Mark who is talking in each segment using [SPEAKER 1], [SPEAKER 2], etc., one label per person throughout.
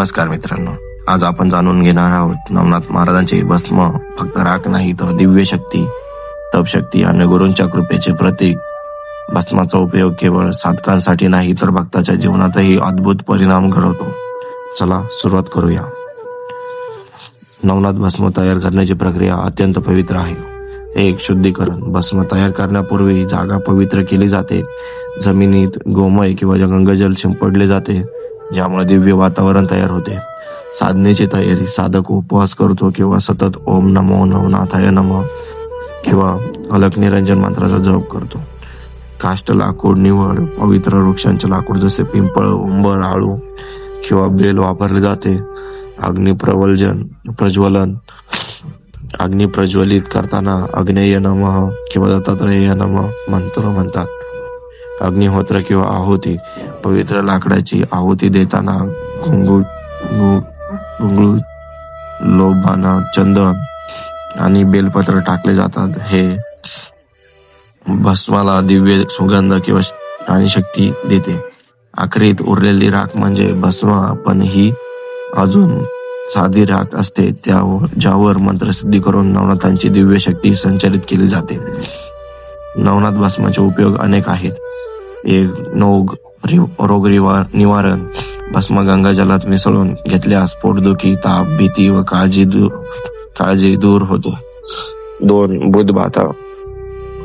[SPEAKER 1] नमस्कार मित्रांनो. आज आपण जाणून घेणार आहोत नवनाथ महाराजांचे भस्म. फक्त राख नाही तर दिव्य शक्ती तपशक्ती आणि गुरूंच्या कृपेचे प्रतीक. भस्माचा उपयोग केवळ साधकांसाठी नाही तर भक्ताच्या जीवनातही अद्भुत परिणाम घडवतो. चला सुरुवात करूया. नवनाथ भस्म तयार करण्याची प्रक्रिया अत्यंत पवित्र आहे. एक शुद्धीकरण. भस्म तयार करण्यापूर्वी जागा पवित्र केली जाते. जमिनीत गोमय किंवा गंगाजल शिंपडले जाते. ज्यामुळे दिव्य वातावरण तयार होते. साधनेची तयारी साधक उपवास करतो किंवा सतत ओम नमो नवनाथाय नम किंवा अलक निरंजन मंत्राचा जप करतो. काष्ट लाकूड निवड पवित्र वृक्षांचे लाकूड जसे पिंपळ उंबर आळू किंवा बेल वापरले जाते. अग्निप्रवलन प्रज्वलन अग्नी प्रज्वलित करताना अग्नेय नम किंवा दत्तात्रेय नम मंत्र म्हणतात. अग्निहोत्र किंवा आहुती. पवित्र लाकडाची आहुती देताना घुंगू घुंगळू लोभाना चंदन आणि बेलपत्र टाकले जातात. हे भस्माला दिव्य सुगंध किंवा आणि शक्ती देते. आखरीत उरलेली राख म्हणजे भस्म पण ही अजून साधी राख असते. त्यावर ज्यावर मंत्रसिद्धी करून नवनाथांची दिव्य शक्ती संचालित केली जाते. नवनाथ भस्माचे उपयोग अनेक आहेत. नोग रोग निवारण. भस्म गंगा जलात मिसळून घेतल्यास पोटदुखी ताप भीती व काळजी दूर काळजी दूर होतो. दोन बुधबाधा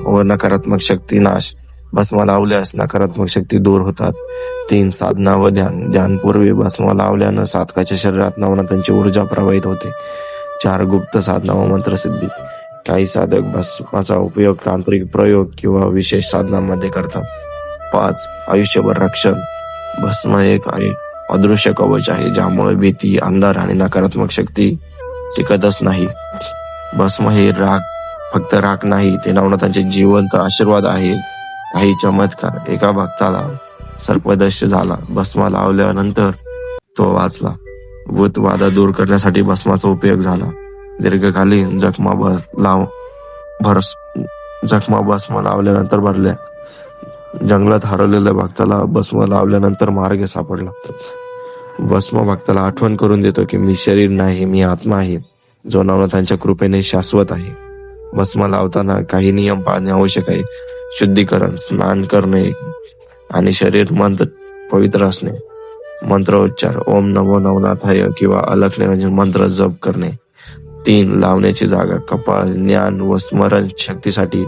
[SPEAKER 1] व नकारात्मक शक्ती नाश. भस्म लावल्यास नकारात्मक शक्ती दूर होतात. तीन साधना व ध्यान. ध्यानपूर्वी भस्म लावल्यानं साधकाच्या शरीरात नवनाथांची ऊर्जा प्रवाहित होते. चार गुप्त साधना व मंत्रसिद्धी. काही साधक भस्माचा उपयोग तांत्रिक प्रयोग किंवा विशेष साधनांमध्ये करतात. पाच आयुष्यभर रक्षण. भस्म एक आहे. अदृश्य कवच आहे ज्यामुळे भीती अंधार आणि नकारात्मक शक्ती टिकतच नाही. भस्म हे राग फक्त राग नाही ते नवनाथांचे जिवंत आशीर्वाद आहे. काही चमत्कार एका भक्ताला सर्पदस्य झाला. भस्मा लावल्यानंतर तो वाचला. वृतवादा दूर करण्यासाठी भस्माचा उपयोग झाला. दीर्घकालीन जखमा भर लाव भरस जखमा भस्म लावल्यानंतर भरल्या. जंगलात हरवलेल्या भक्ताला भस्म लावल्यानंतर मार्ग सापडला. भस्म भक्ताला आठवण करून देतो की मी शरीर नाही मी आत्मा आहे. जो नवनाथांच्या कृपेने शाश्वत आहे. भस्म लावताना काही नियम पाळणे आवश्यक आहे. शुद्धीकरण स्नान करणे आणि शरीर मंत्र पवित्र असणे. मंत्रोच्चार ओम नमो नवनाथाय किंवा अलखने म्हणजे मंत्र जप करणे. तीन लावण्याची जागा कपाळ ज्ञान व स्मरण शक्तीसाठी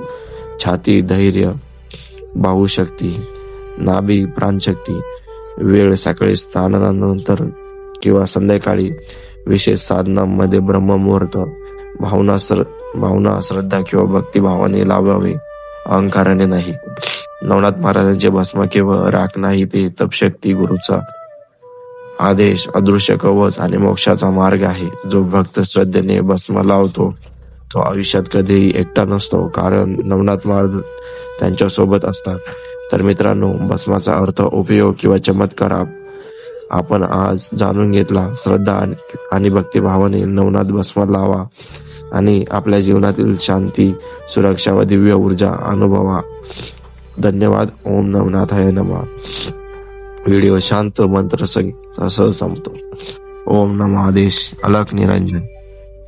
[SPEAKER 1] छाती धैर्य बाहुशक्ती नाभी प्राणशक्ती वेळ सकाळी स्नानानंतर किंवा संध्याकाळी विशेष साधनांमध्ये ब्रह्ममुहूर्त भावना सर, भावना श्रद्धा किंवा भक्तिभावाने लावावे अहंकाराने नाही. नवनाथ महाराजांचे भस्म केवळ राख नाही ते तपशक्ती गुरुचा आदेश अदृश्य कवच आणि मोक्षाचा मार्ग आहे. जो भक्त श्रद्धेने भस्म लावतो तो आयुष्यात कधीही एकटा नसतो कारण नवनाथ महाराज त्यांच्यासोबत असतात. तर मित्रांनो भस्माचा अर्थ उपयोग किंवा चमत्कार आपण आज जाणून घेतला. श्रद्धा आणि- भक्तिभावाने नवनाथ भस्म लावा आणि आपल्या जीवनातील शांती सुरक्षा व दिव्य ऊर्जा अनुभवा. धन्यवाद. ओम नवनाथाय नमा. व्हिडिओ शांत मंत्र असं संपतो. ओम नमादेश अलक निरंजन.